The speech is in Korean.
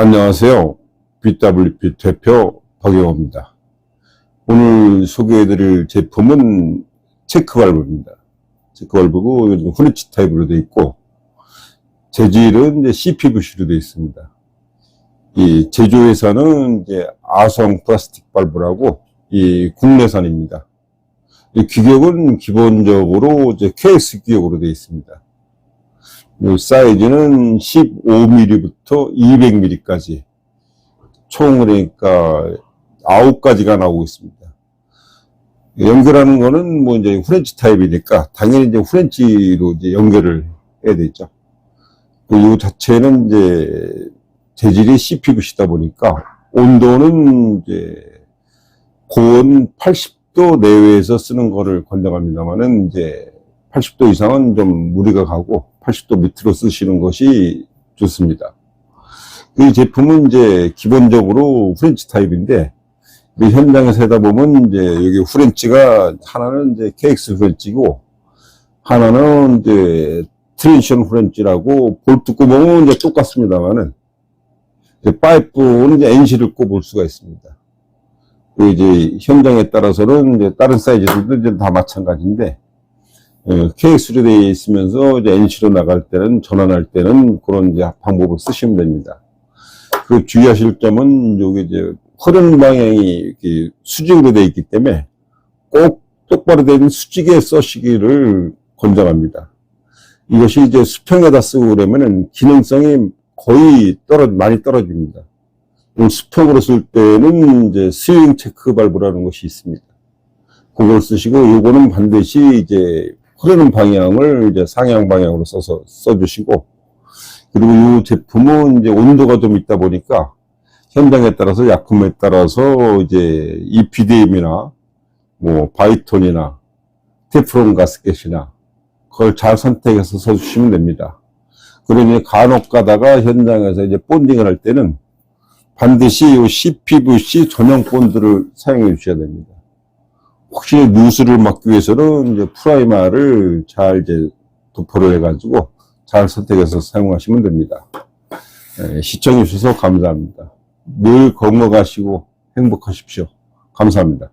안녕하세요. BWP 대표 박영호입니다. 오늘 소개해드릴 제품은 체크발브입니다. 체크발브고 요즘 후레치 타입으로 되어 있고 재질은 이제 CPVC로 되어 있습니다. 이 제조회사는 이제 아성 플라스틱 발브라고 이 국내산입니다. 이 규격은 기본적으로 이제 KS 규격으로 되어 있습니다. 이 사이즈는 15mm부터 200mm까지 총 그러니까 9가지가 나오고 있습니다. 연결하는 거는 뭐 이제 후렌치 타입이니까 당연히 이제 후렌치로 이제 연결을 해야 되죠. 이 자체는 이제 재질이 CPVC다 보니까 온도는 이제 고온 80도 내외에서 쓰는 거를 권장합니다만은 이제 80도 이상은 좀 무리가 가고 80도 밑으로 쓰시는 것이 좋습니다. 이 제품은 이제 기본적으로 프렌치 타입인데 이 현장에서 하다 보면 이제 여기 프렌치가 하나는 이제 KX 프렌치고 하나는 이제 트랜션 프렌치라고 볼트 구멍은 이제 똑같습니다만은 이제 파이프는 이제 NC를 꼽을 수가 있습니다. 그 이제 현장에 따라서는 이제 다른 사이즈들도 이제 다 마찬가지인데 어, KX로 되어 있으면서 이제 NC로 나갈 때는 전환할 때는 그런 이제 방법을 쓰시면 됩니다. 그 주의하실 점은 여기 이제 흐르는 방향이 수직으로 되어 있기 때문에 꼭 똑바로 된 수직에 써시기를 권장합니다. 이것이 이제 수평에다 쓰고 그러면은 기능성이 거의 떨어 많이 떨어집니다. 이 수평으로 쓸 때는 이제 스윙 체크 발브라는 것이 있습니다. 그걸 쓰시고 요거는 반드시 이제 흐르는 방향을 이제 상향 방향으로 써서 써주시고 그리고 이 제품은 이제 온도가 좀 있다 보니까 현장에 따라서 약품에 따라서 이제 EPDM이나 뭐 바이톤이나 테프론 가스켓이나 그걸 잘 선택해서 써주시면 됩니다. 그러니 간혹 가다가 현장에서 이제 본딩을 할 때는 반드시 이 CPVC 전용 본드를 사용해 주셔야 됩니다. 혹시 누수를 막기 위해서는 이제 프라이마를 잘 이제 도포를 해가지고 잘 선택해서 사용하시면 됩니다. 예, 시청해 주셔서 감사합니다. 늘 건강하시고 행복하십시오. 감사합니다.